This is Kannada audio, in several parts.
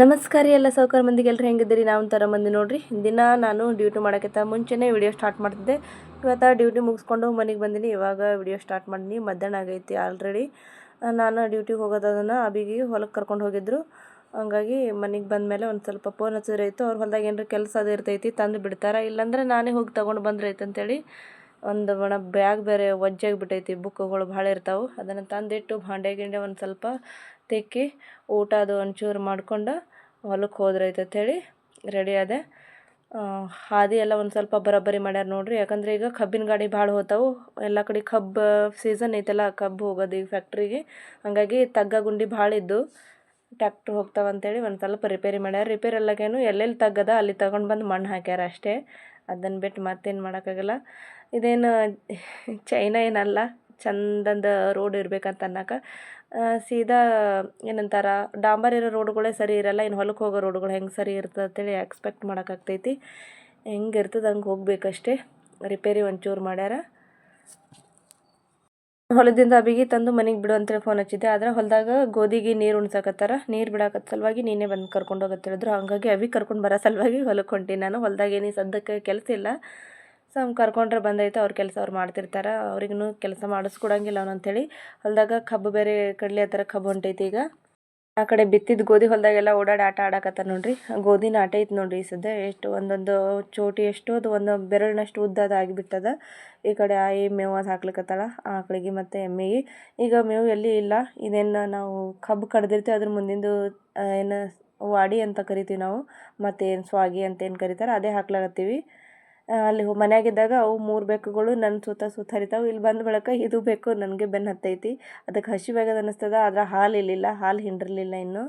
ನಮಸ್ಕಾರ ಎಲ್ಲ ಸೌಕರ್ ಮಂದಿಗೆ ಎಲ್ಲರೂ ಹೆಂಗಿದ್ದೀರಿ? ನಾವು ಥರ ಮಂದಿ ನೋಡಿರಿ. ದಿನ ನಾನು ಡ್ಯೂಟಿ ಮಾಡೋಕ್ಕಿಂತ ಮುಂಚೆನೇ ವಿಡಿಯೋ ಸ್ಟಾರ್ಟ್ ಮಾಡ್ತಿದ್ದೆ. ಇವತ್ತು ಡ್ಯೂಟಿ ಮುಗಿಸ್ಕೊಂಡು ಮನೆಗೆ ಬಂದೀನಿ. ಇವಾಗ ವಿಡಿಯೋ ಸ್ಟಾರ್ಟ್ ಮಾಡೀನಿ. ಮಧ್ಯಾಹ್ನ ಆಗೈತಿ ಆಲ್ರೆಡಿ. ನಾನು ಡ್ಯೂಟಿಗೆ ಹೋಗೋದನ್ನು ಅಬಿಗೆ ಹೊಲಕ್ಕೆ ಕರ್ಕೊಂಡು ಹೋಗಿದ್ರು. ಹಂಗಾಗಿ ಮನೆಗೆ ಬಂದಮೇಲೆ ಒಂದು ಸ್ವಲ್ಪ ಫೋನ್ ಹಚ್ಚಿದ್ರೆ ಇತ್ತು ಅವ್ರ ಹೊಲ್ದಾಗ ಏನಾರ ಕೆಲಸ ಅದು ಇರ್ತೈತಿ ತಂದು ಬಿಡ್ತಾರೆ. ಇಲ್ಲಾಂದ್ರೆ ನಾನೇ ಹೋಗಿ ತೊಗೊಂಡು ಬಂದ್ರೈತೆ ಅಂತೇಳಿ ಒಂದು ಒಣ ಬ್ಯಾಗ್ ಬೇರೆ ಒಜ್ಜಾಗಿ ಬಿಟ್ಟೈತಿ. ಬುಕ್ಗಳು ಭಾಳ ಇರ್ತಾವೆ. ಅದನ್ನು ತಂದಿಟ್ಟು ಭಾಂಡೆ ಗಿಂಡೆ ಒಂದು ಸ್ವಲ್ಪ ತೆಕ್ಕಿ ಊಟ ಅದು ಒಂಚೂರು ಮಾಡ್ಕೊಂಡು ಹೊಲಕ್ಕೆ ಹೋದ್ರೈತೆ ಅಂತೇಳಿ ರೆಡಿ ಅದೆ ಹಾದಿ ಎಲ್ಲ ಒಂದು ಸ್ವಲ್ಪ ಬರೋಬ್ಬರಿ ಮಾಡ್ಯಾರ ನೋಡ್ರಿ. ಯಾಕಂದ್ರೆ ಈಗ ಕಬ್ಬಿನ ಗಾಡಿ ಭಾಳ ಹೋತಾವು. ಎಲ್ಲ ಕಡೆ ಕಬ್ಬು ಸೀಸನ್ ಐತಲ್ಲ, ಕಬ್ಬು ಹೋಗೋದು ಈಗ ಫ್ಯಾಕ್ಟ್ರಿಗೆ ಹಾಗಾಗಿ ತಗ್ಗ ಗುಂಡಿ ಭಾಳ ಇದ್ದು ಟ್ಯಾಕ್ಟ್ರ್ ಹೋಗ್ತಾವಂತೇಳಿ ಒಂದು ಸ್ವಲ್ಪ ರಿಪೇರಿ ಮಾಡ್ಯಾರ. ರಿಪೇರಿ ಎಲ್ಲಗೇನು ಎಲ್ಲೆಲ್ಲಿ ತಗ್ಗದ ಅಲ್ಲಿ ತಗೊಂಡು ಬಂದು ಮಣ್ಣು ಹಾಕ್ಯಾರ ಅಷ್ಟೇ. ಅದನ್ನು ಬಿಟ್ಟು ಮತ್ತೇನು ಮಾಡೋಕ್ಕಾಗಲ್ಲ. ಇದೇನು ಚೈನಾ ಏನಲ್ಲ. ಚಂದಂದ ರೋಡ್ ಇರ್ಬೇಕಂತ ಅನ್ನಕ ಸೀದಾ ಏನಂತಾರ, ಡಾಂಬರ್ ಇರೋ ರೋಡ್ಗಳೇ ಸರಿ ಇರಲ್ಲ ಇನ್ನು ಹೊಲಕ್ಕೆ ಹೋಗೋ ರೋಡ್ಗಳು ಹೆಂಗೆ ಸರಿ ಇರ್ತದೆ ಅಂತೇಳಿ ಎಕ್ಸ್ಪೆಕ್ಟ್ ಮಾಡೋಕ್ಕಾಗ್ತೈತಿ. ಹೆಂಗೆ ಇರ್ತದೆ ಹಂಗೆ ಹೋಗ್ಬೇಕಷ್ಟೇ ರಿಪೇರಿ ಒಂಚೂರು ಮಾಡ್ಯಾರ. ಹೊಲದಿಂದ ಅಬಿಗೆ ತಂದು ಮನೆಗೆ ಬಿಡು ಅಂತೇಳಿ ಫೋನ್ ಹಚ್ಚಿದ್ದೆ, ಆದ್ರೆ ಹೊಲದಾಗ ಗೋಧಿಗೆ ನೀರು ಉಣ್ಸಕತ್ತಾರ, ನೀರು ಬಿಡಾಕತ್ತ ಸಲುವಾಗಿ ನೀನೇ ಬಂದು ಕರ್ಕೊಂಡು ಹೋಗತ್ತೆ ಹೇಳಿದ್ರು. ಹಾಗಾಗಿ ಅವಿ ಕರ್ಕೊಂಡು ಬರೋ ಸಲುವಾಗಿ ಹೊಲಕ್ಕೆ ಹೊಂಟೀನಿ ನಾನು, ಹೊಲ್ದಾಗ ಏನು ಸದ್ಯಕ್ಕೆ ಕೆಲಸ ಇಲ್ಲ. ಸಮ್ ಕರ್ಕೊಂಡ್ರೆ ಬಂದೈತೆ, ಅವ್ರ ಕೆಲಸ ಅವ್ರು ಮಾಡ್ತಿರ್ತಾರೆ ಅವ್ರಿಗೂ ಕೆಲಸ ಮಾಡಿಸ್ಕೊಡಂಗಿಲ್ಲ ಅವನು ಅಂಥೇಳಿ ಹೊಲದಾಗ ಕಬ್ಬು ಬೇರೆ ಕಡಲೆ ಆ ಥರ ಕಬ್ಬು ಹೊಂಟೈತಿ ಈಗ. ಆ ಕಡೆ ಬಿತ್ತಿದ ಗೋಧಿ ಹೊಲದಾಗೆಲ್ಲ ಓಡಾಡಿ ಆಟ ಆಡಕತ್ತಾರ ನೋಡ್ರಿ. ಗೋಧಿ ನಾಟ ಐತೆ ನೋಡ್ರಿ ಈ ಸದ್ಯ ಎಷ್ಟು ಒಂದೊಂದು ಚೋಟಿ ಎಷ್ಟು ಅದು ಒಂದು ಬೆರಳಿನಷ್ಟು ಉದ್ದದ ಆಗಿಬಿಟ್ಟದ. ಈ ಕಡೆ ಆಯಿ ಮೇವು ಅದು ಹಾಕ್ಲಿಕ್ಕತ್ತಾಳ ಆಕಳಿಗೆ ಮತ್ತು ಎಮ್ಮೆಗೆ. ಈಗ ಮೇವು ಎಲ್ಲಿ ಇಲ್ಲ, ಇದೇನು ನಾವು ಕಬ್ಬು ಕಡ್ದಿರ್ತೀವಿ, ಅದ್ರ ಮುಂದಿಂದು ಏನು ವಾಡಿ ಅಂತ ಕರಿತೀವಿ ನಾವು, ಮತ್ತೇನು ಸ್ವಾಗಿ ಅಂತ ಏನು ಕರಿತಾರೆ, ಅದೇ ಹಾಕ್ಲಾಕತ್ತೀವಿ. ಅಲ್ಲಿ ಮನ್ಯಾಗಿದ್ದಾಗ ಅವು ಮೂರು ಬೆಕ್ಕುಗಳು ನನ್ನ ಸುತ್ತ ಸುತ್ತ ಹರಿತಾವೆ. ಇಲ್ಲಿ ಬಂದ ಬಳಿಕ ಇದು ಬೆಕ್ಕು ನನಗೆ ಬೆನ್ನು ಹತ್ತೈತಿ. ಅದಕ್ಕೆ ಹಸಿವಾಗದ ಅನ್ನಿಸ್ತದ, ಆದ್ರೆ ಹಾಲು ಇಲ್ಲಿಲ್ಲ, ಹಾಲು ಹಿಂಡಿರಲಿಲ್ಲ ಇನ್ನು.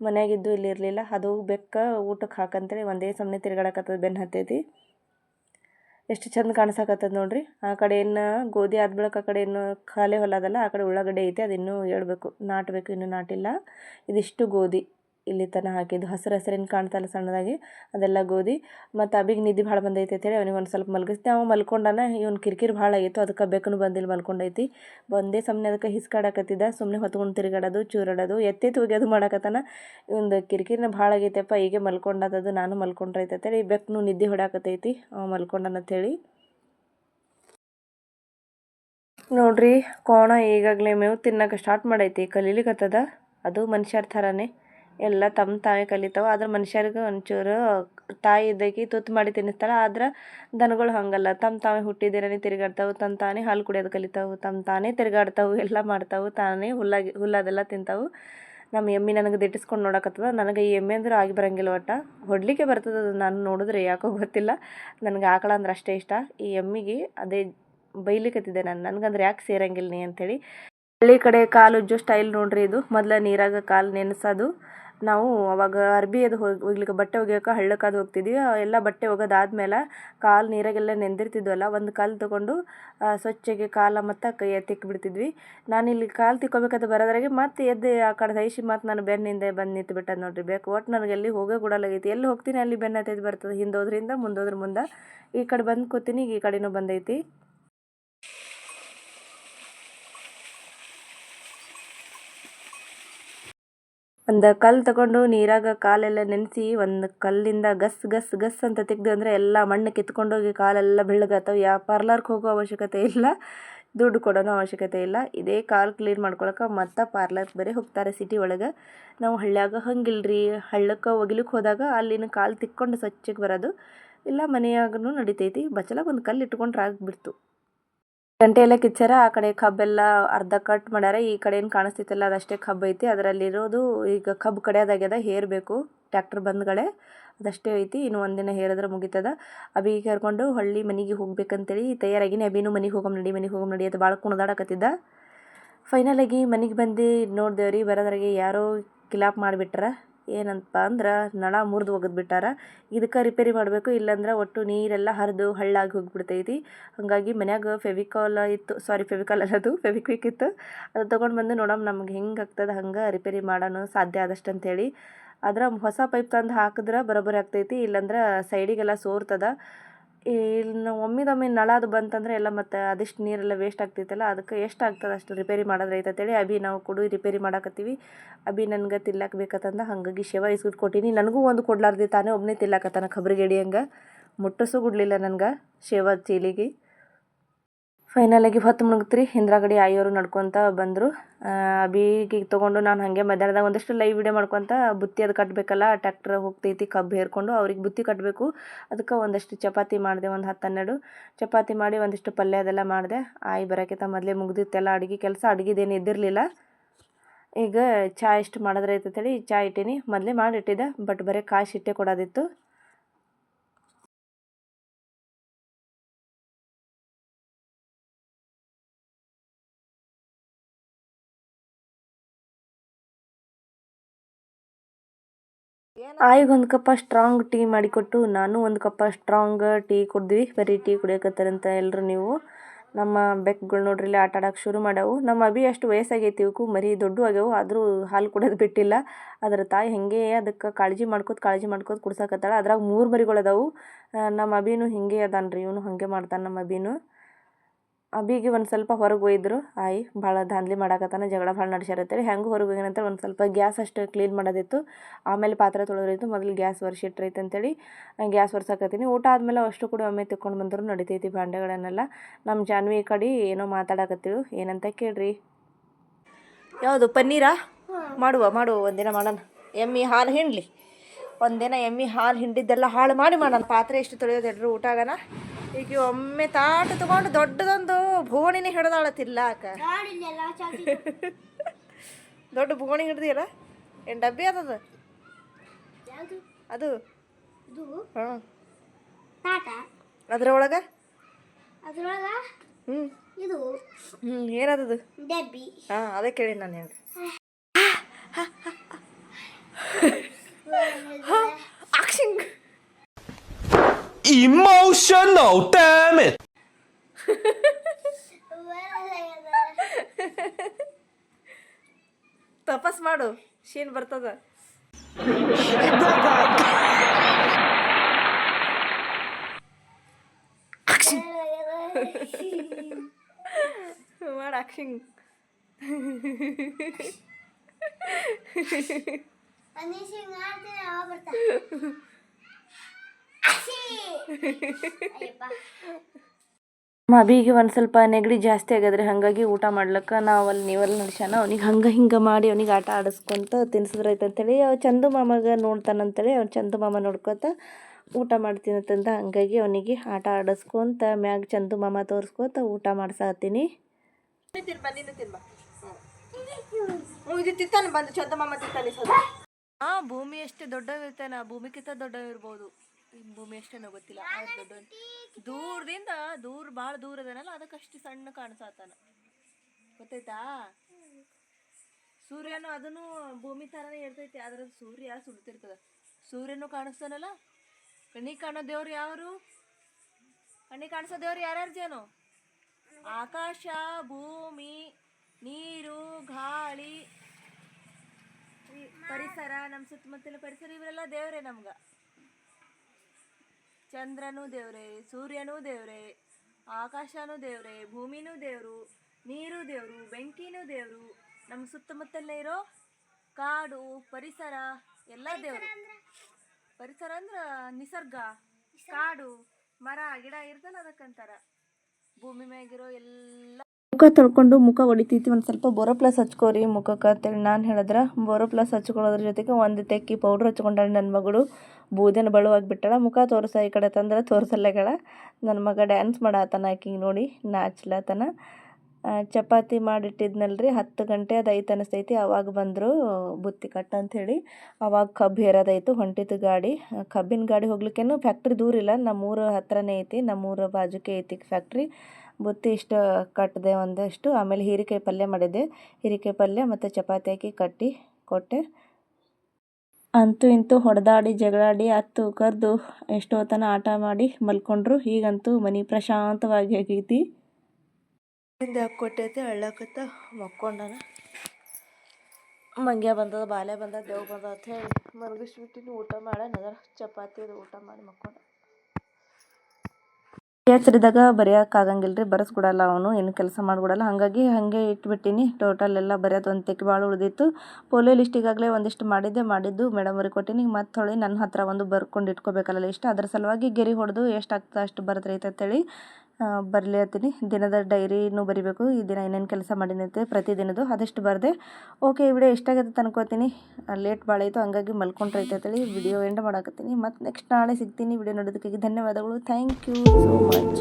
ಮನ್ಯಾಗಿದ್ದು ಇಲ್ಲಿ ಇರಲಿಲ್ಲ. ಅದು ಬೆಕ್ಕ ಊಟಕ್ಕೆ ಹಾಕಂತೇಳಿ ಒಂದೇ ಸಮನೆ ತಿರ್ಗಾಡಕತ್ತದ, ಬೆನ್ನು ಹತ್ತೈತಿ. ಎಷ್ಟು ಚಂದ ಕಾಣಿಸಕತ್ತದ ನೋಡ್ರಿ. ಆ ಕಡೆ ಏನು ಗೋಧಿ ಆದ ಬಳಿಕ ಆ ಕಡೆ ಏನು ಖಾಲಿ ಹೊಲ ಅದಲ್ಲ, ಆ ಕಡೆ ಉಳ್ಳಾಗಡ್ಡೆ ಐತೆ, ಅದು ಇನ್ನೂ ಹೇಳ್ಬೇಕು ನಾಟಬೇಕು, ಇನ್ನೂ ನಾಟಿಲ್ಲ. ಇದಿಷ್ಟು ಗೋಧಿ. ಇಲ್ಲಿ ತನಕ ಹಾಕಿದ್ದು. ಹಸಿರು ಹಸಿರಿನ ಕಾಣ್ತಲ್ಲ ಸಣ್ಣದಾಗಿ. ಅದೆಲ್ಲ ಗೋಧಿ ಮತ್ತು ಅಬಿಗೆ ನಿದ್ದೆ ಭಾಳ ಬಂದೈತೆ ಅಂತೇಳಿ ಅವನಿಗೆ ಒಂದು ಸ್ವಲ್ಪ ಮಲಗಿಸ್ತೇ ಅವ ಮಲ್ಕೊಂಡಾನ, ಇವ್ನು ಕಿರಿಕಿರಿ ಭಾಳ ಆಗಿತ್ತು. ಅದಕ್ಕೆ ಬೆಕ್ಕನು ಬಂದಿಲ್ಲ ಮಲ್ಕೊಂಡೈತಿ. ಬಂದೇ ಸುಮ್ಮನೆ ಅದಕ್ಕೆ ಹಿಸ್ಕಾಡಕತ್ತಿದ್ದ. ಸುಮ್ಮನೆ ಹೊತ್ಕೊಂಡು ತಿರುಗಾಡೋದು, ಚೂರಾಡೋದು. ಎತ್ತೆ ತೂಗ್ಯೋದು ಮಾಡಕತ್ತಾನ. ಇವಂದು ಕಿರಿಕಿರಿನ ಭಾಳ ಆಗೈತೆಪ್ಪ, ಹೀಗೆ ಮಲ್ಕೊಂಡದದು ನಾನು ಮಲ್ಕೊಂಡ್ರೈತೆ ಅಂತೇಳಿ ಬೆಕ್ಕನು ನಿದ್ದೆ ಹೊಡಾಕತ್ತೈತಿ ಅವ ಮಲ್ಕೊಂಡನ ಅಂತೇಳಿ. ನೋಡ್ರಿ, ಕೋಣ ಈಗಾಗಲೇ ಮೇವು ತಿನ್ನಕ್ಕೆ ಸ್ಟಾರ್ಟ್ ಮಾಡೈತಿ. ಕಲೀಲಿಕ್ಕತ್ತದ ಅದು ಮನುಷ್ಯರ ಥರನೇ. ಎಲ್ಲ ತಮ್ಮ ತಾವೇ ಕಲಿತಾವೆ. ಆದ್ರೆ ಮನುಷ್ಯರಿಗೆ ಒಂಚೂರು ತಾಯಿ ಇದ್ದಾಕಿ ತುತ್ತು ಮಾಡಿ ತಿನ್ನಿಸ್ತಾಳೆ ಆದ್ರೆ ದನಗಳು ಹಾಗಲ್ಲ. ತಮ್ಮ ತಾವೇ ಹುಟ್ಟಿದಿರನೇ ತಿರುಗಾಡ್ತಾವೆ. ತಮ್ಮ ತಾನೇ ಹಾಲು ಕುಡಿಯೋದು ಕಲಿತಾವೆ. ತಮ್ಮ ತಾನೇ ತಿರುಗಾಡ್ತಾವೆ. ಎಲ್ಲ ಮಾಡ್ತಾವೆ. ತಾನೇ ಹುಲ್ಲಾಗಿ ಹುಲ್ಲದೆಲ್ಲ ತಿಂತಾವೆ. ನಮ್ಮ ಎಮ್ಮಿ ನನಗೆ ದಿಟ್ಟಿಸ್ಕೊಂಡು ನೋಡಕತ್ತದ. ನನಗೆ ಈ ಎಮ್ಮೆ ಅಂದ್ರೆ ಆಗಿ ಬರಂಗಿಲ್ಲ ಒಟ್ಟ. ಹೊಡ್ಲಿಕ್ಕೆ ಬರ್ತದೆ ಅದು ನಾನು ನೋಡಿದ್ರೆ ಯಾಕೋ ಗೊತ್ತಿಲ್ಲ. ನನಗೆ ಆಕಳ ಅಂದ್ರೆ ಅಷ್ಟೇ ಇಷ್ಟ. ಈ ಎಮ್ಮಿಗೆ ಅದೇ ಬೈಲಿಕತ್ತಿದ್ದೆ ನಾನು. ನನಗಂದ್ರೆ ಯಾಕೆ ಸೇರಂಗಿಲ್ಲ ನೀ ಅಂಥೇಳಿ ಹಳ್ಳಿ ಕಡೆ ಕಾಲು ಉಜ್ಜೋ ಸ್ಟೈಲ್ ನೋಡ್ರಿ ಇದು. ಮೊದಲ ನೀರಾಗ ಕಾಲು ನೆನೆಸೋದು. ನಾವು ಅವಾಗ ಅರ್ಬಿ ಅದು ಹೋಗಿ ಒಗಿಲಿಕ್ಕೆ ಬಟ್ಟೆ ಒಗೆಯೋಕೆ ಹಳ್ಳಕ್ಕೆ ಅದು ಹೋಗ್ತಿದ್ವಿ ಎಲ್ಲ ಬಟ್ಟೆ ಒಗೆದಾದ್ಮೇಲೆ ಕಾಲು ನೀರಾಗೆಲ್ಲ ನೆಂದಿರ್ತಿದ್ವಲ್ಲ, ಒಂದು ಕಾಲು ತೊಗೊಂಡು ಸ್ವಚ್ಛಗೆ ಕಾಲ ಮತ್ತು ಕೈಯ ತಿಕ್ಕಿಬಿಡ್ತಿದ್ವಿ ನಾನು ಇಲ್ಲಿ ಕಾಲು ತಿಕ್ಕೋಬೇಕಾದ ಬರೋದ್ರಾಗೆ ಮತ್ತೆ ಎದ್ದು ಆ ಕಡೆ ಸಹಿಸಿ ಮತ್ತು ನಾನು ಬೆನ್ನಿಂದ ಬಂದು ನಿಂತು ಬಿಟ್ಟದ ನೋಡ್ರಿ. ಬೇಕು ಒಟ್ಟು ನನಗೆ ಎಲ್ಲಿ ಹೋಗೋ ಗುಡಲಾಗೈತಿ ಎಲ್ಲಿ ಹೋಗ್ತೀನಿ ಅಲ್ಲಿ ಬೆನ್ನತೆ ಹತ್ತೈತಿ ಬರ್ತದೆ. ಹಿಂದೋದ್ರಿಂದ, ಮುಂದೋದ್ರ ಮುಂದೆ. ಈ ಕಡೆ ಬಂದು ಕೂತೀನಿ, ಈ ಕಡೆನೂ ಬಂದೈತಿ. ಒಂದು ಕಲ್ಲು ತಗೊಂಡು ನೀರಾಗ ಕಾಲೆಲ್ಲ ನೆನೆಸಿ, ಒಂದು ಕಲ್ಲಿಂದ ಗಸ್ ಗಸ್ ಗಸ್ ಅಂತ ತೆಗ್ದು ಅಂದರೆ ಎಲ್ಲ ಮಣ್ಣು ಕಿತ್ಕೊಂಡೋಗಿ ಕಾಲೆಲ್ಲ ಬೆಳ್ಳಗಾತಾವೆ ಯಾವ ಪಾರ್ಲರ್ಗೆ ಹೋಗೋ ಅವಶ್ಯಕತೆ ಇಲ್ಲ, ದುಡ್ಡು ಕೊಡೋನೋ ಅವಶ್ಯಕತೆ ಇಲ್ಲ. ಇದೇ ಕಾಲು ಕ್ಲೀನ್ ಮಾಡ್ಕೊಳಕ್ಕೆ ಮತ್ತು ಪಾರ್ಲರ್ಗೆ ಬರೀ ಹೋಗ್ತಾರೆ ಸಿಟಿ ಒಳಗೆ. ನಾವು ಹಳ್ಳ್ಯಾಗ ಹಂಗಿಲ್ರಿ, ಹಳ್ಳಕ್ಕೆ ಒಗಿಲಿಕ್ಕೆ ಹೋದಾಗ ಅಲ್ಲಿನ ಕಾಲು ತಿಕ್ಕೊಂಡು ಸ್ವಚ್ಛಕ್ಕೆ ಬರೋದು. ಇಲ್ಲ ಮನೆಯಾಗೂ ನಡಿತೈತಿ. ಬಚ್ಚಲಾಗ ಒಂದು ಕಲ್ಲು ಇಟ್ಕೊಂಡ್ರೆ ಆಗಿಬಿಡ್ತು ಗಂಟೆ ಎಲ್ಲ ಕಿಚ್ಚಾರ, ಆ ಕಡೆ ಕಬ್ಬೆಲ್ಲ ಅರ್ಧ ಕಟ್ ಮಾಡ್ಯಾರ, ಈ ಕಡೆ ಏನು ಕಾಣಿಸ್ತಿತ್ತಲ್ಲ, ಅದಷ್ಟೇ ಕಬ್ಬು ಐತಿ. ಅದರಲ್ಲಿರೋದು ಈಗ ಕಬ್ಬು ಕಡೆಯೋದಾಗ್ಯದ ಹೇರಬೇಕು ಟ್ಯಾಕ್ಟರ್ ಬಂದ್ಗಡೆ ಅದಷ್ಟೇ ಐತಿ. ಇನ್ನು ಒಂದಿನ ಹೇರಿದ್ರೆ ಮುಗಿತದ. ಅಬಿಗೆ ಕರ್ಕೊಂಡು ಹಳ್ಳಿ ಮನೆಗೆ ಹೋಗ್ಬೇಕಂತೇಳಿ ತಯಾರಾಗಿನಿ. ಅಬಿನೂ ಮನೆಗೆ ಹೋಗಮ್ ನಡಿ, ಮನೆಗೆ ಹೋಗಮ್ ನಡಿ ಅದು ಭಾಳ ಕುಂದಾಡಾಕತ್ತಿದ್ದ ಫೈನಲ್ ಆಗಿ ಮನೆಗೆ ಬಂದು ನೋಡ್ದೇವ್ರಿ, ಬರೋದ್ರಾಗೆ ಯಾರೋ ಕಿಲಾಪ್ ಮಾಡಿಬಿಟ್ರ. ಏನಂತ ಅಂದ್ರೆ ನಳ ಮುರಿದು ಒಗೆದ್ಬಿಟ್ಟಾರ ಇದಕ್ಕೆ ರಿಪೇರಿ ಮಾಡಬೇಕು, ಇಲ್ಲಾಂದ್ರೆ ಒಟ್ಟು ನೀರೆಲ್ಲ ಹರಿದು ಹಳ್ಳಾಗಿ ಹೋಗಿಬಿಡ್ತೈತಿ. ಹಾಗಾಗಿ ಮನ್ಯಾಗ ಫೆವಿಕಾಲ್ ಇತ್ತು ಸಾರಿ ಫೆವಿಕಾಲ್ ಅಲ್ಲದು ಫೆವಿಕ್ವಿಕ್ ಇತ್ತು. ಅದು ತೊಗೊಂಡು ಬಂದು ನೋಡಮ್ ನಮ್ಗೆ ಹೆಂಗೆ ಆಗ್ತದೆ, ಹಂಗೆ ರಿಪೇರಿ ಮಾಡೋಣ ಸಾಧ್ಯ ಆದಷ್ಟು ಅಂಥೇಳಿ ಆದ್ರೆ ಹೊಸ ಪೈಪ್ ತಂದು ಹಾಕಿದ್ರೆ ಬರೋಬ್ಬರಿ ಆಗ್ತೈತಿ, ಇಲ್ಲಾಂದ್ರೆ ಸೈಡಿಗೆಲ್ಲ ಸೋರ್ತದ. ಇನ್ನು ಒಮ್ಮಿದೊಮ್ಮೆ ನಳ ಅದು ಬಂತಂದ್ರೆ ಎಲ್ಲ ಮತ್ತು ಅದಿಷ್ಟು ನೀರೆಲ್ಲ ವೇಸ್ಟ್ ಆಗ್ತೈತಲ್ಲ, ಅದಕ್ಕೆ ಎಷ್ಟು ಆಗ್ತದೆ ಅಷ್ಟು ರಿಪೇರಿ ಮಾಡೋದು ಐತಂತೇಳಿ ಅಭಿ ನಾವು ಕೊಡು ರಿಪೇರಿ ಮಾಡಾಕತ್ತೀವಿ. ಅಭಿ ನನ್ಗೆ ತಿಲ್ಲಕ್ಕೆ ಬೇಕತ್ತಂದ ಹಂಗಾಗಿ ಶೇವ ಇಸ್ಬಿಟ್ಟು ಕೊಟ್ಟೀನಿ. ನನಗೂ ಒಂದು ಕೊಡ್ಲಾರ್ದೆ ತಾನೇ ಒಬ್ಬನೇ ತಿಲ್ಲಕತ್ತಾನ ಖಬ್ರಿಗೇಡಿ ಹಂಗೆ. ಮುಟ್ಟಸು ಗುಡ್ಲಿಲ್ಲ ನನ್ಗೆ ಶೇವ ಚೀಲಿಗೆ. ಫೈನಲಾಗಿ ಹೊತ್ತು ಮುಳುಗ್ತ್ರಿ ಹಿಂದ್ರಗಡೆ ಆಯೋರು ನಡ್ಕೊತ ಬಂದರು. ಅಭಿಗೆ ತೊಗೊಂಡು ನಾನು ಹಾಗೆ ಮಧ್ಯಾಹ್ನದಾಗ ಒಂದಷ್ಟು ಲೈವ್ ವಿಡಿಯೋ ಮಾಡ್ಕೊತ ಬುತ್ತಿ ಅದು ಕಟ್ಟಬೇಕಲ್ಲ ಟ್ಯಾಕ್ಟ್ರ್ ಹೋಗ್ತೈತಿ, ಕಬ್ಬು ಹೇರ್ಕೊಂಡು ಅವ್ರಿಗೆ ಬುತ್ತಿ ಕಟ್ಟಬೇಕು ಅದಕ್ಕೆ ಒಂದಷ್ಟು ಚಪಾತಿ ಮಾಡಿದೆ, ಒಂದು ಹತ್ತು ಹನ್ನೆರಡು. ಚಪಾತಿ ಮಾಡಿ ಒಂದಿಷ್ಟು ಪಲ್ಯ ಅದೆಲ್ಲ ಮಾಡಿದೆ. ಆಯಿ ಬರೋಕ್ಕಿಂತ ಮೊದಲೇ ಮುಗ್ದಿತ್ತೆಲ್ಲ ಅಡುಗೆ ಕೆಲಸ, ಅಡುಗೆದೇನು ಇದ್ದಿರಲಿಲ್ಲ. ಈಗ ಚಾ ಎಷ್ಟು ಮಾಡಿದ್ರೆ ಐತಂತೇಳಿ ಚಾ ಇಟ್ಟೀನಿ. ಮೊದಲೇ ಮಾಡಿಟ್ಟಿದ್ದೆ ಬಟ್ ಬರೀ ಕಾಯಿ ಇಟ್ಟೆ ಕೊಡೋದಿತ್ತು. ಆಯಿಗೆ ಒಂದು ಕಪ್ಪ ಸ್ಟ್ರಾಂಗ್ ಟೀ ಮಾಡಿಕೊಟ್ಟು ನಾನು ಒಂದು ಕಪ್ಪ ಸ್ಟ್ರಾಂಗ್ ಟೀ ಕುಡಿದ್ವಿ. ಬರೀ ಟೀ ಕುಡಿಯಕತ್ತಾರಂತ ಎಲ್ಲರೂ ನೀವು. ನಮ್ಮ ಬೆಕ್ಗಳು ನೋಡ್ರಿ, ಇಲ್ಲಿ ಆಟ ಆಡೋಕೆ ಶುರು ಮಾಡವು. ನಮ್ಮ ಅಭಿ ಅಷ್ಟು ವಯಸ್ಸಾಗೈತಿ ಮರಿ ದೊಡ್ಡ ಆಗ್ಯವು, ಆದರೂ ಹಾಲು ಕುಡಿಯೋದು ಬಿಟ್ಟಿಲ್ಲ. ಅದರ ತಾಯಿ ಹಾಗೆ ಅದಕ್ಕೆ ಕಾಳಜಿ ಮಾಡ್ಕೋತ ಕಾಳಜಿ ಮಾಡ್ಕೋತ ಕುಡ್ಸಕತ್ತಾಳ. ಅದ್ರಾಗ ಮೂರು ಮರಿಗಳು ಅದಾವು. ನಮ್ಮ ಅಭಿನೂ ಹಿಂಗೆ ಅದಾನ ರೀ ಇವನು ಹಾಗೆ ಮಾಡ್ತಾನೆ ನಮ್ಮ ಅಭಿನೂ. ಅಬಿಗೆ ಒಂದು ಸ್ವಲ್ಪ ಹೊರಗೆ ಒಯ್ದರು. ಆಯಿ, ಭಾಳ ದಾಂಧಲಿ ಮಾಡಾಕತ್ತಾನ, ಜಗಳ ಭಾಳ ನಡ್ಸ್ಯಾರತ್ತೇಳಿ. ಹೆಂಗೆ ಹೊರಗೆ ಹೋಗ್ಯಾನಂತ ಒಂದು ಸ್ವಲ್ಪ ಗ್ಯಾಸ್ ಅಷ್ಟು ಕ್ಲೀನ್ ಮಾಡೋದಿತ್ತು. ಆಮೇಲೆ ಪಾತ್ರೆ ತೊಳೆದ್ರಿತ್ತು ಮೊದಲು ಗ್ಯಾಸ್ ಒರೆಸಿಟ್ರೈತೆ ಅಂತೇಳಿ ಗ್ಯಾಸ್ ಒರ್ಸಾಕತ್ತೀನಿ. ಊಟ ಆದಮೇಲೆ ಅಷ್ಟು ಕೂಡ ಒಮ್ಮೆ ತಿಕ್ಕೊಂಡು ಬಂದರು ನಡಿತೈತಿ ಭಾಂಡೆಗಳನ್ನೆಲ್ಲ ನಮ್ಮ ಜಾನ್ವಿ ಕಡೆ ಏನೋ ಮಾತಾಡಕತ್ತಿಳು. ಏನಂತ ಕೇಳ್ರಿ? ಯಾವುದು, ಪನ್ನೀರಾ? ಮಾಡುವ ಮಾಡುವ, ಒಂದಿನ ಮಾಡೋಣ. ಎಮ್ಮಿ ಹಾಲು ಹಿಂಡ್ಲಿ. ಒಂದಿನ ಎಮ್ಮಿ ಹಾಲು ಹಿಂಡಿದ್ದೆಲ್ಲ ಹಾಳು ಮಾಡಿ ಮಾಡೋಣ. ಪಾತ್ರೆ ಎಷ್ಟು ತೊಳೆಯೋದು ಎಲ್ಲರೂ ಊಟ ಆಗನ ಈಗ ಒಮ್ಮೆ ತಾಟ ತಗೊಂಡು ದೊಡ್ಡದೊಂದು ಭೂಣಿನೇ ಹಿಡ್ದಾಳ ತಿಲ್ಲಾಕ ದೊಡ್ಡ ಬೋಣಿ ಹಿಡ್ದಿಯಲ್ಲ? ಏನು ಡಬ್ಬಿ ಅದದ ಅದು? ಹಾಂ. ಅದ್ರೊಳಗೆ? ಅದ್ರೊಳಗ? ಹ್ಞೂ ಇದು? ಹ್ಞೂ ಏನದದು? ಡಬ್ಬಿ. ಹಾಂ ಅದೇ ಕೇಳಿ ನಾನು ಹೇಳಿ Emotional, damn it! ತಪಸ್ ಮಾಡು ಶೀನ್ ಬರ್ತದ. ಮಾಡು ಅಕ್ಷಿಂಗ್ ಬರ್ತಾ. ಅಭಿಗೆ ಒಂದು ಸ್ವಲ್ಪ ನೆಗಡಿ ಜಾಸ್ತಿ ಆಗಿದ್ರೆ ಹಾಗಾಗಿ ಊಟ ಮಾಡ್ಲಕ್ಕ ನಾವು ಅಲ್ಲಿ ನೀವಲ್ಲಿ ನಡ್ಸ್ಯಾನ ಅವ್ನಿಗೆ ಹಂಗೆ ಹಿಂಗೆ ಮಾಡಿ ಅವ್ನಿಗೆ ಆಟ ಆಡಿಸ್ಕೊಂತ ತಿನ್ಸಿದ್ರೈತೆ ಅಂತೇಳಿ ಅವ ಚಂದು ಮಾಮಗ ನೋಡ್ತಾನಂತೇಳಿ ಅವ್ನು ಚಂದು ಮಾಮ ನೋಡ್ಕೊತ ಊಟ ಮಾಡ್ತೀನಂತಂದ ಹಂಗಾಗಿ ಅವನಿಗೆ ಆಟ ಆಡಿಸ್ಕೊಂತ ಮ್ಯಾಗ ಚಂದು ಮಾಮ ತೋರಿಸ್ಕೊತ ಊಟ ಮಾಡ್ಸಾತೀನಿ. ಇದು ತಿತ್ತಾನೆ ಬಂದು ಚಂದು ಮಾಮ ಭೂಮಿ ಎಷ್ಟು ದೊಡ್ಡವಿರ್ತಾನ ಭೂಮಿಗಿಂತ ದೊಡ್ಡವಿರ್ಬೋದು ಭೂಮಿ ಎಷ್ಟೇನೋ ಗೊತ್ತಿಲ್ಲ. ದೂರದಿಂದ ದೂರ ಭಾಳ ದೂರ ಅದನಲ್ಲ, ಅದಕ್ಕೆ ಅಷ್ಟು ಸಣ್ಣ ಕಾಣಿಸತ್ತಾನ ಗೊತ್ತೈತಾ ಸೂರ್ಯನು ಅದನ್ನು ಭೂಮಿ ಥರನೇ ಇರ್ತೈತಿ, ಆದ್ರೆ ಸೂರ್ಯ ಸುಡ್ತಿರ್ತದ ಸೂರ್ಯನು ಕಾಣಿಸ್ತಾನಲ್ಲ? ಕಣ್ಣಿಗೆ ಕಾಣೋ ದೇವ್ರು ಯಾರು? ಕಣ್ಣಿಗೆ ಕಾಣಿಸೋ ದೇವ್ರು ಯಾರ್ಯಾರು ಜೇನು? ಆಕಾಶ, ಭೂಮಿ, ನೀರು, ಗಾಳಿ ಪರಿಸರ ನಮ್ಮ ಸುತ್ತಮುತ್ತಲ ಪರಿಸರ ಇವರೆಲ್ಲ ದೇವರೇ ನಮ್ಗೆ. ಚಂದ್ರನೂ ದೇವ್ರೆ, ಸೂರ್ಯನೂ ದೇವ್ರೆ, ಆಕಾಶನೂ ದೇವ್ರೆ, ಭೂಮಿನೂ ದೇವರು, ನೀರು ದೇವರು, ಬೆಂಕಿನೂ ದೇವರು, ನಮ್ಮ ಸುತ್ತಮುತ್ತಲೇ ಇರೋ ಕಾಡು, ಪರಿಸರ, ಎಲ್ಲ ದೇವರು. ಪರಿಸರ ಅಂದ್ರೆ ನಿಸರ್ಗ, ಕಾಡು, ಮರ, ಗಿಡ, ಇರ್ತಲ್ಲ ಅದಕ್ಕಂತಾರ. ಭೂಮಿ ಮ್ಯಾಗಿರೋ ಎಲ್ಲ ಮುಖ ತೊಳ್ಕೊಂಡು ಮುಖ ಹೊಡಿತೈತಿ ಒಂದು ಸ್ವಲ್ಪ ಬೋರೋ ಪ್ಲಸ್ ಹಚ್ಕೋರಿ ಮುಖಕ್ಕೆ ಅಂತೇಳಿ ನಾನು ಹೇಳಿದ್ರೆ. ಬೋರೋ ಪ್ಲಸ್ ಹಚ್ಕೊಳ್ಳೋದ್ರ ಜೊತೆಗೆ ಒಂದು ತೆಕ್ಕಿ ಪೌಡ್ರ್ ಹಚ್ಕೊಂಡಾಳೆ ನನ್ನ ಮಗಳು. ಬೂದಿನ ಬಳುವಾಗಿಬಿಟ್ಟಾಳ ಮುಖ ತೋರಿಸ ಈ ಕಡೆ ತಂದ್ರೆ ತೋರಿಸಲ್ಲೆಗಳ. ನನ್ನ ಮಗ ಡ್ಯಾನ್ಸ್ ಮಾಡಾತನ ಆಕಿಗೆ ನೋಡಿ. ನಾಚ್ಲತ್ತಾನ ಚಪಾತಿ ಚಪಾತಿ ರೀ ಹತ್ತು ಗಂಟೆ ಅದು ಐತೆ ಅನಿಸ್ತೈತಿ. ಅವಾಗ ಬಂದರು ಬುತ್ತಿ ಕಟ್ಟ ಅಂಥೇಳಿ ಅವಾಗ ಕಬ್ಬು ಹೇರೋದಾಯ್ತು ಹೊಂಟಿತು ಗಾಡಿ. ಕಬ್ಬಿನ ಗಾಡಿ ಹೋಗ್ಲಿಕ್ಕೇನು ಫ್ಯಾಕ್ಟ್ರಿ ದೂರಿಲ್ಲ ನಮ್ಮೂರ ಹತ್ರನೇ ಐತಿ. ನಮ್ಮೂರ ಬಾಜುಕೆ ಐತಿ ಫ್ಯಾಕ್ಟ್ರಿ ಬುತ್ತಿ ಇಷ್ಟು ಕಟ್ಟಿದೆ ಒಂದಷ್ಟು, ಆಮೇಲೆ ಹೀರೆಕಾಯಿ ಪಲ್ಯ ಮಾಡಿದ್ದೆ. ಹೀರೆಕಾಯಿ ಪಲ್ಯ ಮತ್ತು ಚಪಾತಿ ಹಾಕಿ ಕಟ್ಟಿ ಕೊಟ್ಟೆ. ಅಂತೂ ಇಂತೂ ಹೊಡೆದಾಡಿ, ಜಗಳಾಡಿ ಹತ್ತು ಕರೆದು ಎಷ್ಟೋ ತನ ಆಟ ಮಾಡಿ ಮಲ್ಕೊಂಡ್ರು. ಈಗಂತೂ ಮನೆ ಪ್ರಶಾಂತವಾಗಿ ಆಗೈತಿ. ಕೊಟ್ಟೈತೆ ಅಳ್ಳಕತ್ತ ಮಕ್ಕೊಂಡನ. ಮಂಗ್ಯ ಬಂದದ, ಬಾಲ್ಯ ಬಂದದ ದೇವ್ ಬಂದ ಅಂತ ಹೇಳಿ ಮಲಗಿಸ್ಬಿಟ್ಟಿನಿ. ಊಟ ಮಾಡೋಣ ಚಪಾತಿ ಊಟ ಮಾಡಿ ಮಕ್ಕೊಂಡ. ಹಚ್ಚರಿದಾಗ ಬರೆಯೋಕ್ಕಾಗಂಗಿಲ್ಲ ರೀ ಬರೆಸ್ಕೊಡಲ್ಲ ಅವನು, ಏನು ಕೆಲಸ ಮಾಡಿಕೊಡಲ್ಲ. ಹಾಗಾಗಿ ಹಾಗೆ ಇಟ್ಬಿಟ್ಟಿನಿ. ಟೋಟಲ್ ಎಲ್ಲ ಬರೆಯೋದು ಒಂದು ತೆಕ್ಕಿ ಭಾಳ ಉಳಿದಿತ್ತು. ಪೋಲಿಯೋ ಲಿಸ್ಟ್ ಈಗಾಗಲೇ ಒಂದಿಷ್ಟು ಮಾಡಿದ್ದೆ, ಮಾಡಿದ್ದು ಮೇಡಮ್ ಅವ್ರಿಗೆ ಕೊಟ್ಟಿನಿ. ಮತ್ತು ಹೊಳಿ ನನ್ನ ಹತ್ರ ಒಂದು ಬರ್ಕೊಂಡು ಇಟ್ಕೋಬೇಕಲ್ಲ ಲಿಸ್ಟ್ ಅದ್ರ ಸಲುವಾಗಿ ಗೆರೆ ಹೊಡೆದು ಎಷ್ಟು ಆಗ್ತದೆ ಅಷ್ಟು ಬರೆದ್ರೈತೆ ಅಂತೇಳಿ ಬರೆಯತ್ತೀನಿ ದಿನದ ಡೈರಿನೂ ಬರಿಬೇಕು. ಈ ದಿನ ಏನೇನು ಕೆಲಸ ಮಾಡಿನ ಪ್ರತಿ ದಿನದ್ದು ಅದಷ್ಟು ಬರದೆ? ಓಕೆ, ಈ ವಿಡಿಯೋ ಎಷ್ಟಾಗತ್ತೆ ತನ್ಕೋತೀನಿ ಲೇಟ್ ಭಾಳ ಆಯಿತು, ಹಂಗಾಗಿ ಮಲ್ಕೊಂಡ್ರೈತೆ ಅಂತೇಳಿ ವಿಡಿಯೋ ಎಂಡ್ ಮಾಡಾಕತ್ತೀನಿ. ಮತ್ತು ನೆಕ್ಸ್ಟ್ ನಾಳೆ ಸಿಗ್ತೀನಿ ವಿಡಿಯೋ ನೋಡೋದಕ್ಕಾಗಿ ಧನ್ಯವಾದಗಳು. Thank you so much.